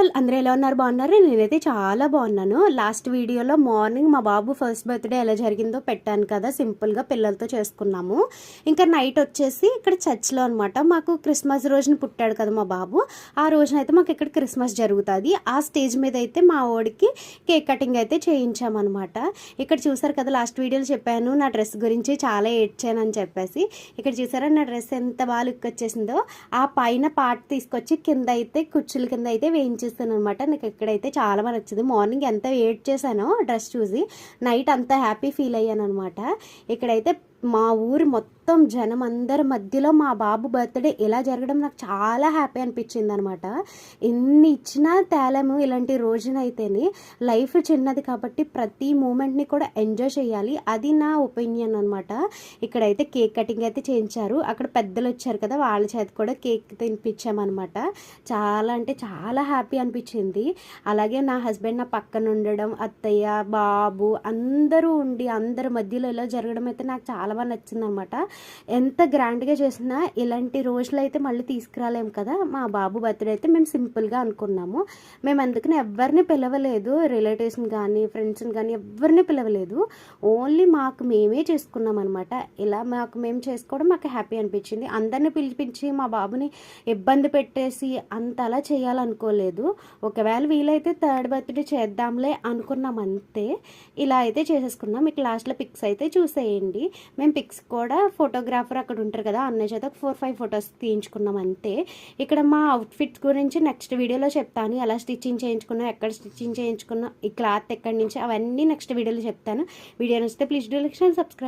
All అందరూ ఎలా ఉన్నారు? బాగున్నారు? నేనైతే చాలా బాగున్నాను. లాస్ట్ వీడియోలో మార్నింగ్ మా బాబు ఫస్ట్ బర్త్డే ఎలా జరిగిందో పెట్టాను కదా సింపుల్గా పిల్లలతో చేసుకున్నాము. ఇంకా నైట్ వచ్చేసి ఇక్కడ చర్చ్లో అనమాట మాకు క్రిస్మస్ రోజున పుట్టాడు కదా మా బాబు. ఆ రోజున అయితే మాకు ఇక్కడ క్రిస్మస్ జరుగుతుంది. ఆ స్టేజ్ మీద అయితే మా ఓడికి కేక్ కటింగ్ అయితే చేయించామన్నమాట. ఇక్కడ చూసారు కదా లాస్ట్ వీడియోలో చెప్పాను నా డ్రెస్ గురించి చాలా ఏడ్చాను అని చెప్పేసి. ఇక్కడ చూసారా నా డ్రెస్ ఎంత బాగా లుక్ వచ్చేసిందో. ఆ పైన పార్ట్ తీసుకొచ్చి కింద అయితే కుర్చీల కింద అయితే చూస్తాను అనమాట నాకు ఇక్కడైతే చాలా బాగా నచ్చింది. మార్నింగ్ ఎంత వెయిట్ చేశానో డ్రెస్ చూసి నైట్ అంతా హ్యాపీ ఫీల్ అయ్యాను అనమాట ఇక్కడైతే మా ఊరు మొత్తం జనం అందరి మధ్యలో మా బాబు బర్త్డే ఇలా జరగడం నాకు చాలా హ్యాపీ అనిపించింది అనమాట ఎన్ని ఇచ్చినా తేలము ఇలాంటి రోజునైతేనే. లైఫ్ చిన్నది కాబట్టి ప్రతి మూమెంట్ని కూడా ఎంజాయ్ చేయాలి. అది నా ఒపీనియన్ అనమాట. ఇక్కడైతే కేక్ కటింగ్ అయితే చేయించారు. అక్కడ పెద్దలు వచ్చారు కదా వాళ్ళ చేత కూడా కేక్ తినిపించామన్నమాట చాలా అంటే చాలా హ్యాపీ అనిపించింది. అలాగే నా హస్బెండ్ నా పక్కన ఉండడం అత్తయ్య బాబు అందరూ ఉండి అందరి మధ్యలో ఇలా జరగడం అయితే నాకు చాలా బాగా నచ్చింది అనమాట ఎంత గ్రాండ్గా చేసినా ఇలాంటి రోజులు అయితే మళ్ళీ తీసుకురాలేము కదా. మా బాబు బర్త్డే అయితే మేము సింపుల్గా అనుకున్నాము. మేము అందుకని ఎవరిని పిలవలేదు. రిలేటివ్స్ని కానీ ఫ్రెండ్స్ని కానీ ఎవరిని పిలవలేదు. ఓన్లీ మాకు మేమే చేసుకున్నాం అనమాట ఇలా మాకు మేము చేసుకోవడం మాకు హ్యాపీ అనిపించింది. అందరిని పిలిపించి మా బాబుని ఇబ్బంది పెట్టేసి అంత అలా చేయాలనుకోలేదు. ఒకవేళ వీలైతే థర్డ్ బర్త్డే చేద్దాంలే అనుకున్నాం అంతే ఇలా అయితే చేసేసుకున్నాం. మీకు లాస్ట్లో పిక్స్ అయితే చూసేయండి. మేము పిక్స్ కూడా ఫోటోగ్రాఫర్ అక్కడ ఉంటారు కదా అన్నయ్య చేత ఫోర్ ఫైవ్ ఫొటోస్ తీయించుకున్నాం అంతే. ఇక్కడ మా అవుట్ఫిట్స్ గురించి నెక్స్ట్ వీడియోలో చెప్తాను. ఎలా స్టిచ్చింగ్ చేయించుకున్నా ఎక్కడ స్టిచ్చింగ్ చేయించుకున్నా ఈ క్లాత్ ఎక్కడి నుంచి అవన్నీ నెక్స్ట్ వీడియోలో చెప్తాను. వీడియో నచ్చితే ప్లీజ్ డూ లైక్ సబ్స్క్రైబ్